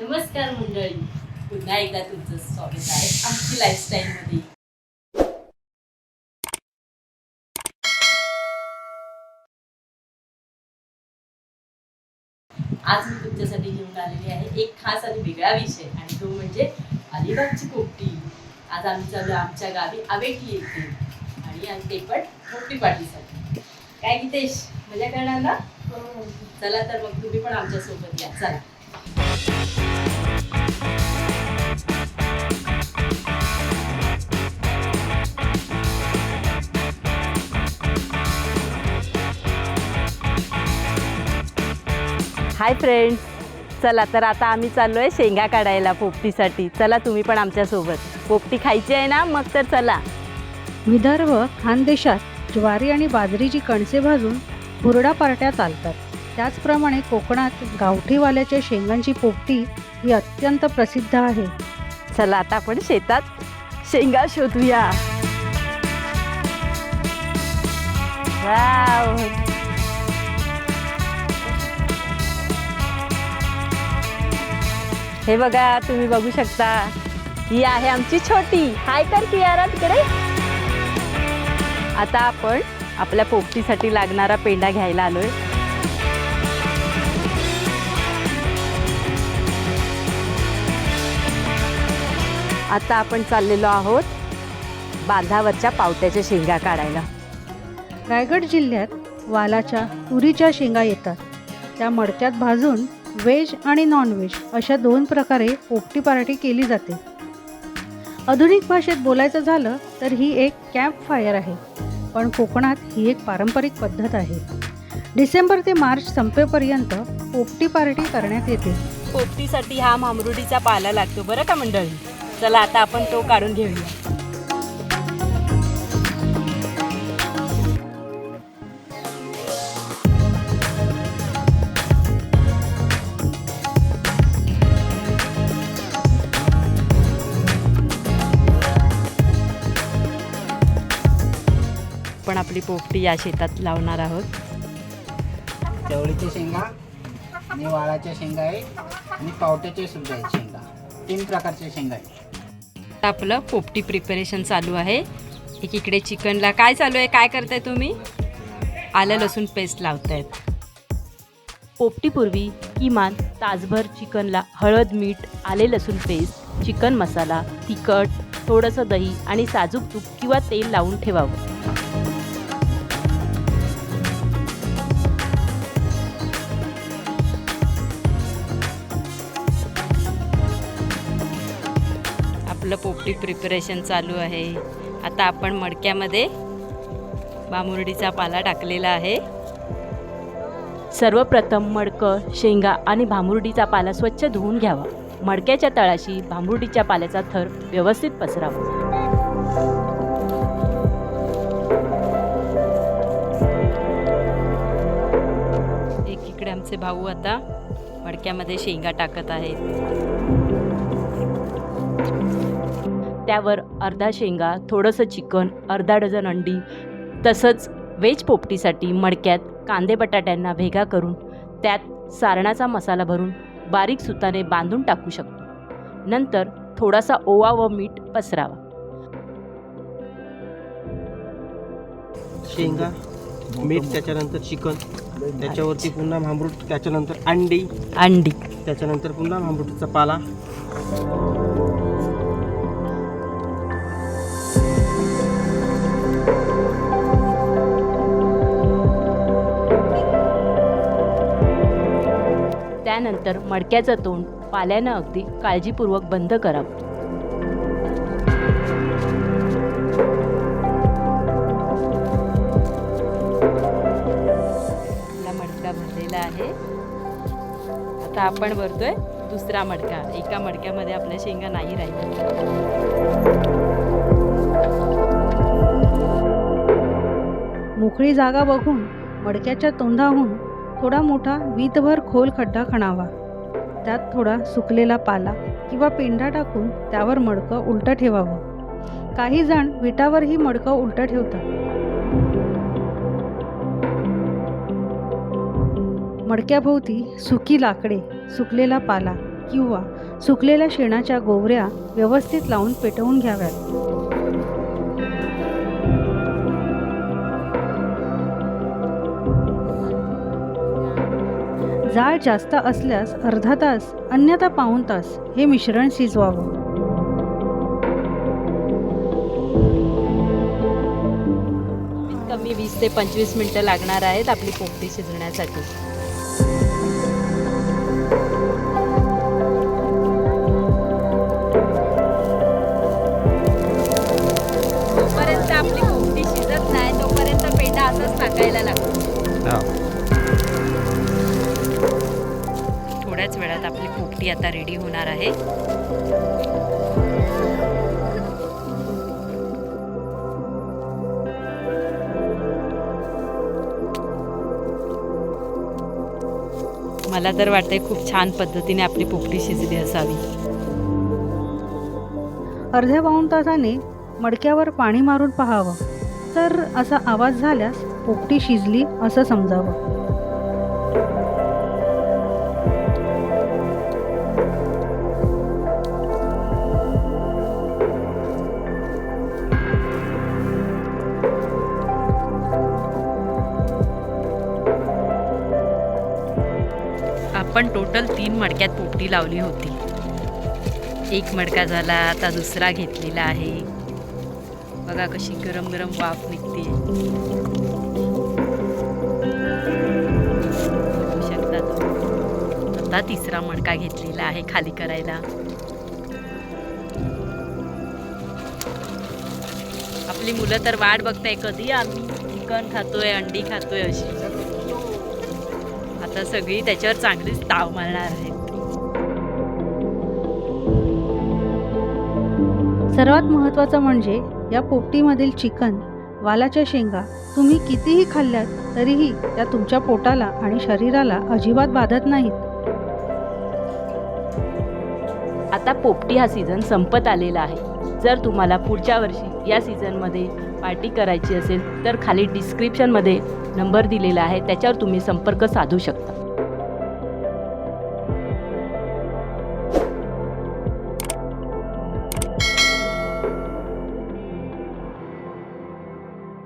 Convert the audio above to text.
नमस्कार मंडळी. पुन्हा एकदा तुमचं स्वागत आहे आमची लाईफस्टाईल मध्ये. आज मी तुमच्यासाठी घेऊन आलेली आहे एक खास आणि वेगळा विषय आणि तो म्हणजे अलिबागची पोपटी आज आम्ही चालू आमच्या गावी आवेठी येते आणि ते पण पोपटी पार्टीसाठी काय गीतेश मजा करणार ना? चला तर मग तुम्ही पण आमच्यासोबत या. चला. हाय फ्रेंड्स चला तर आता आम्ही चाललो आहे शेंगा काढायला पोपटीसाठी. चला तुम्ही पण आमच्यासोबत. पोपटी खायची आहे ना मग तर चला. विदर्भ खानदेशात ज्वारी आणि बाजरीची कणसे भाजून हुरडा पार्ट्या चालतात. त्याचप्रमाणे कोकणात गावठीवाल्याच्या शेंगांची पोपटी ही अत्यंत प्रसिद्ध आहे. चला आता आपण शेतात शेंगा शोधूया. वाव. हे बघा तुम्ही बघू शकता. ही आहे आमची छोटी. हाय कर कियारा तिकडे. आता आपण आपल्या पोपटीसाठी लागणारा पेंडा घ्यायला आलोय. आता आपण चाललेलो आहोत बांधावरच्या पावट्याच्या शेंगा काढायला. रायगड जिल्ह्यात वालाच्या तुरीच्या शेंगा येतात. त्या मडक्यात भाजून व्हेज आणि नॉनव्हेज अशा दोन प्रकारे पोपटी पार्टी केली जाते. आधुनिक भाषेत बोलायचं झालं तर ही एक कॅम्प फायर आहे पण कोकणात ही एक पारंपरिक पद्धत आहे. डिसेंबर ते मार्च संपेपर्यंत पोपटी पार्टी करण्यात येते. पोपटीसाठी हा मामरुडीचा पाला लागतो बरं का मंडळी? चला आता आपण तो काढून घेऊया. आपली पोपटी या शेतात लावणार आहोत. चवळीच्या शेंगा आणि वाळाच्या शेंगा आहे आणि पावट्याच्या सुद्धा आहेत शेंगा. तीन प्रकारच्या शेंगा आहेत. आपलं पोपटी प्रिपरेशन चालू आहे. एकीकडे चिकनला काय चालू आहे काय करताय तुम्ही? आलं लसूण पेस्ट लावतायत. पोपटीपूर्वी किमान तासभर चिकनला हळद मीठ आले लसूण पेस्ट चिकन मसाला तिखट थोडंसं दही आणि साजूक तूप किंवा तेल लावून ठेवावं. आपलं पोपटी प्रिपरेशन चालू आहे. आता आपण मडक्यामध्ये बामुर्डीचा पाला टाकलेला आहे. सर्वप्रथम मडकं शेंगा आणि भांबुर्डीचा पाला स्वच्छ धुवून घ्यावा. मडक्याच्या तळाशी भांबुर्डीच्या पाल्याचा थर व्यवस्थित पसरावा. एकीकडे आमचे भाऊ आता मडक्यामध्ये शेंगा टाकत आहेत. त्यावर अर्धा शेंगा थोडंसं चिकन अर्धा डझन अंडी तसंच वेज पोपटीसाठी मडक्यात कांदे बटाट्यांना भेगा करून त्यात सारणाचा मसाला भरून बारीक सुताने बांधून टाकू शकतो. नंतर थोडासा ओवा व मीठ पसरावा. शेंगा मीठ त्याच्यानंतर चिकन त्याच्यावरती पुन्हा भांबरूट त्याच्यानंतर अंडी. अंडी. त्याच्यानंतर पुन्हा भांबरूटचा पाला. त्यानंतर मडक्याचं तोंड पाल्यानं अगदी काळजीपूर्वक बंद करावं आपला मडका भरलेला आहे. आता आपण भरतोय दुसरा मडका. एका मडक्यामध्ये आपल्या शेंगा नाही राहिल्या. मोकळी जागा बघून मडक्याच्या तोंडाहून थोडा मोठा वीतभर खोल खड्डा खणावा. त्यात थोडा सुकलेला पाला किंवा पेंढा टाकून त्यावर मडकं उलटं ठेवावं. काही जण विटावरही मडकं उलटं ठेवतात. मडक्याभोवती सुकी लाकडे सुकलेला पाला किंवा सुकलेल्या शेणाच्या गोवऱ्या व्यवस्थित लावून पेटवून घ्याव्यात. जाळ जास्त असल्यास अर्धा तास अन्यथा पाऊण तास हे मिश्रण शिजवावं. कमीत कमी वीस ते पंचवीस मिनटं लागणार आहेत आपली पोपटी शिजण्यासाठी. थोड्याच वेळात आपली पोपटी आता रेडी होणार आहे. मला तर वाटतंय खूप छान पद्धतीने आपली पोपटी शिजली असावी. अर्ध्या पाऊण तासाने मडक्यावर पाणी मारून पाहावं. तर असा आवाज झाल्यास पोपटी शिजली असं समजावं. आपण टोटल तीन मडक्यात पोपटी लावली होती. एक मडका झाला आता दुसरा घेतलेला आहे. बघा कशी गरम गरम वाफ निघते. शकता आता तिसरा मडका घेतलेला आहे खाली करायला. आपली मुलं तर वाट बघताय कधी आम्ही चिकन खातोय अंडी खातोय अशी. आता सगळी त्याच्यावर चांगलीच ताव मारणार आहेत. सर्वात महत्त्वाचं म्हणजे या पोपटीमधील चिकन वालाच्या शेंगा तुम्ही कितीही खाल्ल्यात तरीही त्या तुमच्या पोटाला आणि शरीराला अजिबात बाधत नाहीत. आता पोपटी हा सीझन संपत आलेला आहे. जर तुम्हाला पुढच्या वर्षी या सीझनमध्ये पार्टी करायची असेल तर खाली डिस्क्रिप्शनमध्ये नंबर दिलेला आहे त्याच्यावर तुम्ही संपर्क साधू शकता.